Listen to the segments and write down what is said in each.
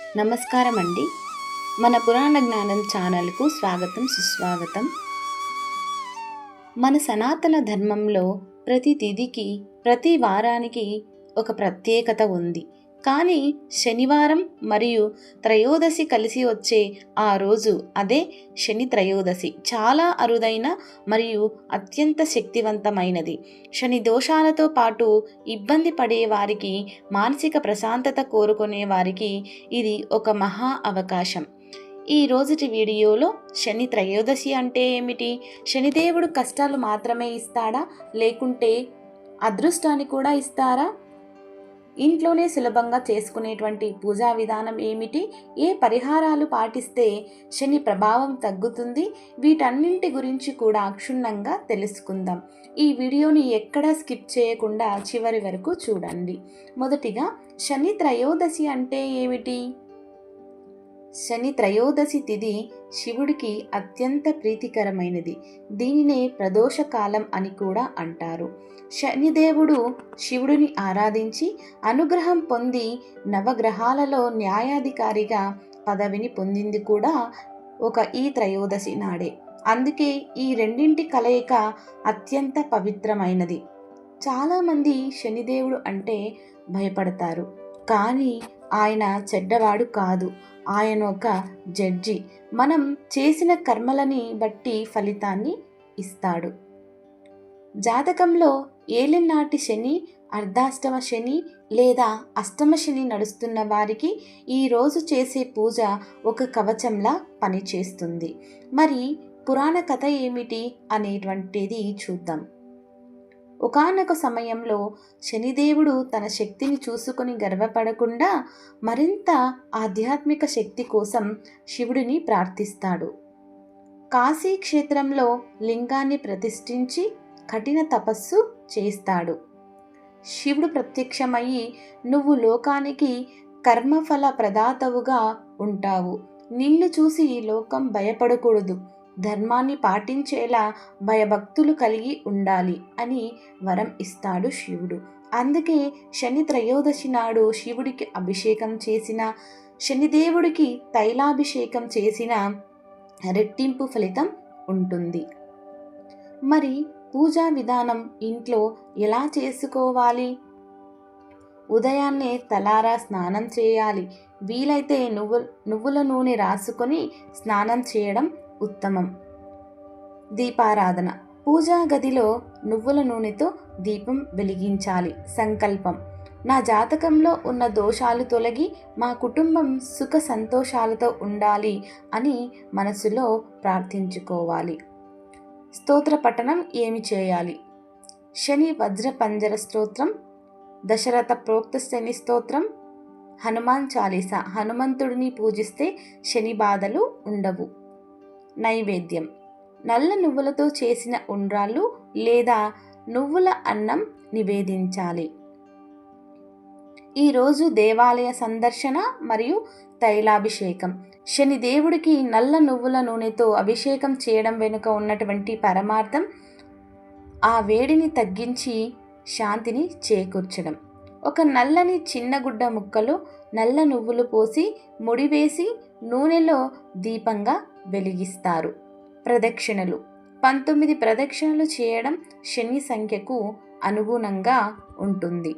నమస్కారం అండి మన పురాణ జ్ఞానం ఛానల్కు స్వాగతం సుస్వాగతం. మన సనాతన ధర్మంలో ప్రతి తిథికి ప్రతి వారానికి ఒక ప్రత్యేకత ఉంది. కానీ శనివారం మరియు త్రయోదశి కలిసి వచ్చే ఆ రోజు అదే శని త్రయోదశి. చాలా అరుదైన మరియు అత్యంత శక్తివంతమైనది. శని దోషాలతో పాటు ఇబ్బంది పడే వారికి మానసిక ప్రశాంతత కోరుకునే వారికి ఇది ఒక మహా అవకాశం. ఈ రోజుటి వీడియోలో శని త్రయోదశి అంటే ఏమిటి? శనిదేవుడు కష్టాలు మాత్రమే ఇస్తాడా? లేకుంటే అదృష్టాన్ని కూడా ఇస్తారా? ఇంట్లోనే సులభంగా చేసుకునేటువంటి పూజా విధానం ఏమిటి? ఏ పరిహారాలు పాటిస్తే శని ప్రభావం తగ్గుతుంది? వీటన్నింటి గురించి కూడా క్షుణ్ణంగా తెలుసుకుందాం. ఈ వీడియోని ఎక్కడా స్కిప్ చేయకుండా చివరి వరకు చూడండి. మొదటిగా శని త్రయోదశి అంటే ఏమిటి? శని త్రయోదశి తిథి శివుడికి అత్యంత ప్రీతికరమైనది. దీనినే ప్రదోషకాలం అని కూడా అంటారు. శనిదేవుడు శివుడిని ఆరాధించి అనుగ్రహం పొంది నవగ్రహాలలో న్యాయాధికారిగా పదవిని పొందింది కూడా ఒక ఈ త్రయోదశి నాడే. అందుకే ఈ రెండింటి కలయిక అత్యంత పవిత్రమైనది. చాలామంది శనిదేవుడు అంటే భయపడతారు. కానీ ఆయన చెడ్డవాడు కాదు. ఆయన ఒక జడ్జి. మనం చేసిన కర్మలని బట్టి ఫలితాన్ని ఇస్తాడు. జాతకంలో ఏలినాటి శని అర్ధాష్టమ శని లేదా అష్టమ శని నడుస్తున్న వారికి ఈరోజు చేసే పూజ ఒక కవచంలా పనిచేస్తుంది. మరి పురాణ కథ ఏమిటి అనేటువంటిది చూద్దాం. ఒకనొక సమయంలో శనిదేవుడు తన శక్తిని చూసుకొని గర్వపడకుండా మరింత ఆధ్యాత్మిక శక్తి కోసం శివుడిని ప్రార్థిస్తాడు. కాశీ క్షేత్రంలో లింగాన్ని ప్రతిష్ఠించి కఠిన తపస్సు చేస్తాడు. శివుడు ప్రత్యక్షమయ్యి నువ్వు లోకానికి కర్మఫల ప్రదాతవుగా ఉంటావు. నిన్ను చూసి ఈ లోకం భయపడకూడదు. ధర్మాన్ని పాటించేలా భయభక్తులు కలిగి ఉండాలి అని వరం ఇస్తాడు శివుడు. అందుకే శని త్రయోదశి నాడు శివుడికి అభిషేకం చేసిన శనిదేవుడికి తైలాభిషేకం చేసిన రెట్టింపు ఫలితం ఉంటుంది. మరి పూజా విధానం ఇంట్లో ఎలా చేసుకోవాలి? ఉదయాన్నే తలారా స్నానం చేయాలి. వీలైతే నువ్వు నువ్వుల నూనె రాసుకొని స్నానం చేయడం ఉత్తమం. దీపారాధన. పూజా గదిలో నువ్వుల నూనెతో దీపం వెలిగించాలి. సంకల్పం. నా జాతకంలో ఉన్న దోషాలు తొలగి మా కుటుంబం సుఖ సంతోషాలతో ఉండాలి అని మనసులో ప్రార్థించుకోవాలి. స్తోత్ర పఠనం ఏమి చేయాలి? శని వజ్ర పంజర స్తోత్రం దశరథ ప్రోక్త శని స్తోత్రం హనుమాన్ చాలీస. హనుమంతుడిని పూజిస్తే శని బాధలు ఉండవు. నైవేద్యం. నల్ల నువ్వులతో చేసిన ఉండ్రాళ్ళు లేదా నువ్వుల అన్నం నివేదించాలి. ఈరోజు దేవాలయ సందర్శన మరియు తైలాభిషేకం. శని దేవుడికి నల్ల నువ్వుల నూనెతో అభిషేకం చేయడం వెనుక ఉన్నటువంటి పరమార్థం ఆ వేడిని తగ్గించి శాంతిని చేకూర్చడం. ఒక నల్లని చిన్న గుడ్డ ముక్కలు నల్ల నువ్వులు పోసి ముడివేసి నూనెలో దీపంగా వెలిగిస్తారు. ప్రదక్షిణలు. పంతొమ్మిది ప్రదక్షిణలు చేయడం శని సంఖ్యకు అనుగుణంగా ఉంటుంది.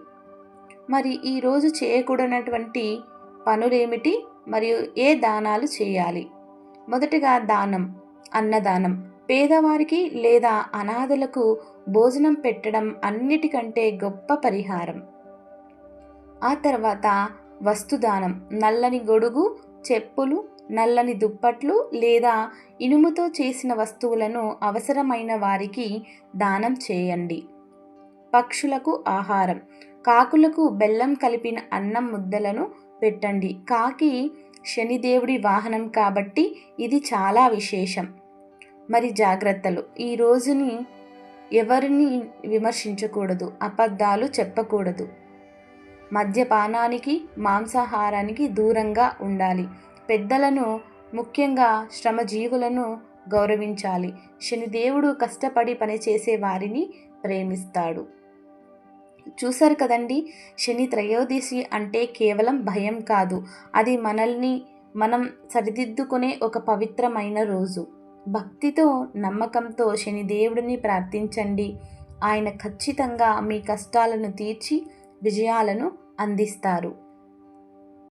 మరి ఈరోజు చేయకూడనటువంటి పనులేమిటి? మరియు ఏ దానాలు చేయాలి? మొదటిగా దానం అన్నదానం. పేదవారికి లేదా అనాథలకు భోజనం పెట్టడం అన్నిటికంటే గొప్ప పరిహారం. ఆ తర్వాత వస్తుదానం. నల్లని గొడుగు చెప్పులు నల్లని దుప్పట్లు లేదా ఇనుముతో చేసిన వస్తువులను అవసరమైన వారికి దానం చేయండి. పక్షులకు ఆహారం. కాకులకు బెల్లం కలిపిన అన్నం ముద్దలను పెట్టండి. కాకి శనిదేవుడి వాహనం కాబట్టి ఇది చాలా విశేషం. మరి జాగ్రత్తలు. ఈ రోజుని ఎవరిని విమర్శించకూడదు. అబద్ధాలు చెప్పకూడదు. మద్యపానానికి మాంసాహారానికి దూరంగా ఉండాలి. పెద్దలను ముఖ్యంగా శ్రమజీవులను గౌరవించాలి. శనిదేవుడు కష్టపడి పనిచేసే వారిని ప్రేమిస్తాడు. చూశారు కదండి శని త్రయోదశి అంటే కేవలం భయం కాదు. అది మనల్ని మనం సరిదిద్దుకునే ఒక పవిత్రమైన రోజు. భక్తితో నమ్మకంతో శనిదేవుడిని ప్రార్థించండి. ఆయన ఖచ్చితంగా మీ కష్టాలను తీర్చి విజయాలను అందిస్తారు.